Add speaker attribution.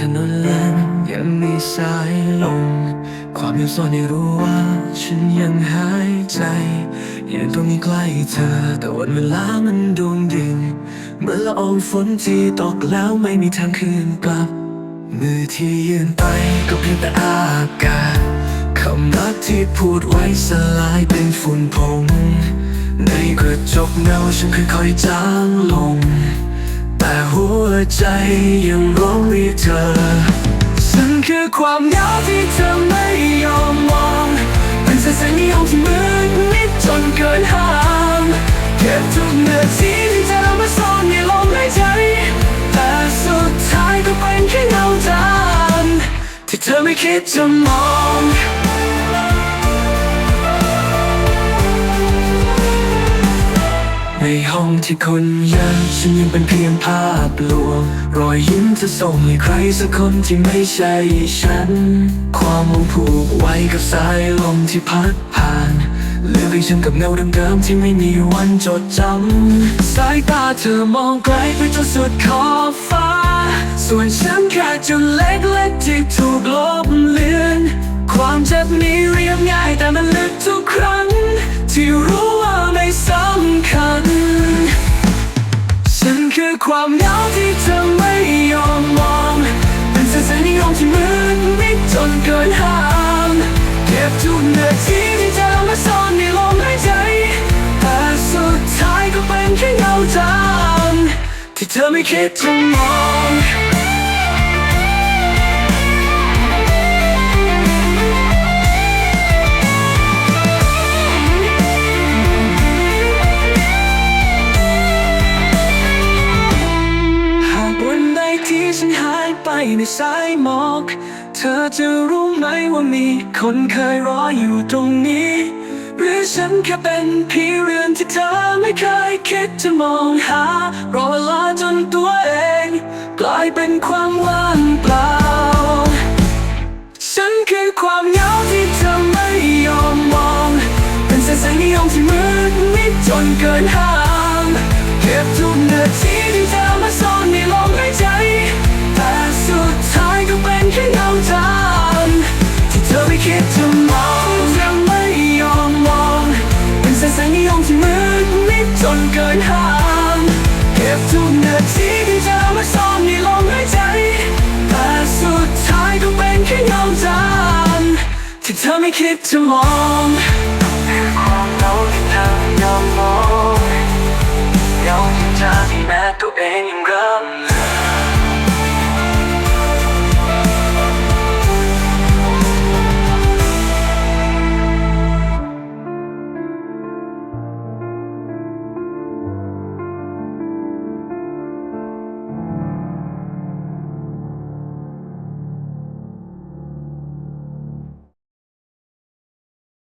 Speaker 1: ถนนแล่นยังมีสายลมความยังซ่อนให้รู้ว่า ฉันยังหายใจยังตรงนี้ใกล้เธอ แต่วันเวลามันดวงดิ่งเหมื่อนละอองฝนที่ตกแล้วไม่มีทางคืนกลับ มือที่ยืนไปก็เพียงแต่อากาศคำรักที่พูดไว้สลายเป็นฝุ่นผงในกระจกเงาฉันค่อยๆจางลง แต่หัวใจยังร้องเรียกเธอ ฉันคือความเหงาที่เธอไม่ยอมมอง เป็นแสงแสงในห้องที่มืดมิดจนเกินห้ามเก็บทุกนาทีที่เธอมาซ่อนในลมหายใจ แต่สุดท้ายก็เป็นแค่เงาจางที่เธอไม่คิดจะมอง ห้องที่คนยังฉันยังเป็นเพียงภาพลวง รอยยิ้มจะส่งให้ใครสักคนที่ไม่ใช่ฉัน ความมงผูกไว้กับสายลมที่พัดผ่านเหลือเพียงฉันกับเงาเดิมๆที่ไม่มีวันจดจำ สายตาเธอมองไกลไปจนสุดขอบฟ้า ส่วนฉันแค่จุดเล็กๆที่ถูกลบเลือน ความเจ็บนี้เรียบง่ายแต่มันลึกทุกครั้ง ที่รู้ว่าไม่สำคัญ ความเหงาที่เธอไม่ยอมมอง เป็นแสงแสงในห้องที่มืดมิดจนเกินห้ามเก็บทุกนาทีที่เธอมาซ่อนในลมหายใจ แต่สุดท้ายก็เป็นแค่เงาจางที่เธอไม่คิดจะมองายไปในสายหมอก เธอจะรู้ไหมว่ามีคนเคยรออยู่ตรงนี้ หรือฉันแค่เป็นเพียงเรือนที่เธอไม่เคยคิดจะมองหา รอเวลาจนตัวเอง กลายเป็นความว่างเปล่า ฉันคือความเหงาที่เธอไม่ยอมมอง เป็นแสงสงในห้องที่มืดมิดจนเกินห้ามเก็บทุกนาที็บทุกนาทีที่เธอมาซ้อนในลมหายใจ แต่สุดท้ายก็เป็นแค่เงาจานที่เธอไม่คิดจะมองเป็นความเหาที่เธอยอมมอง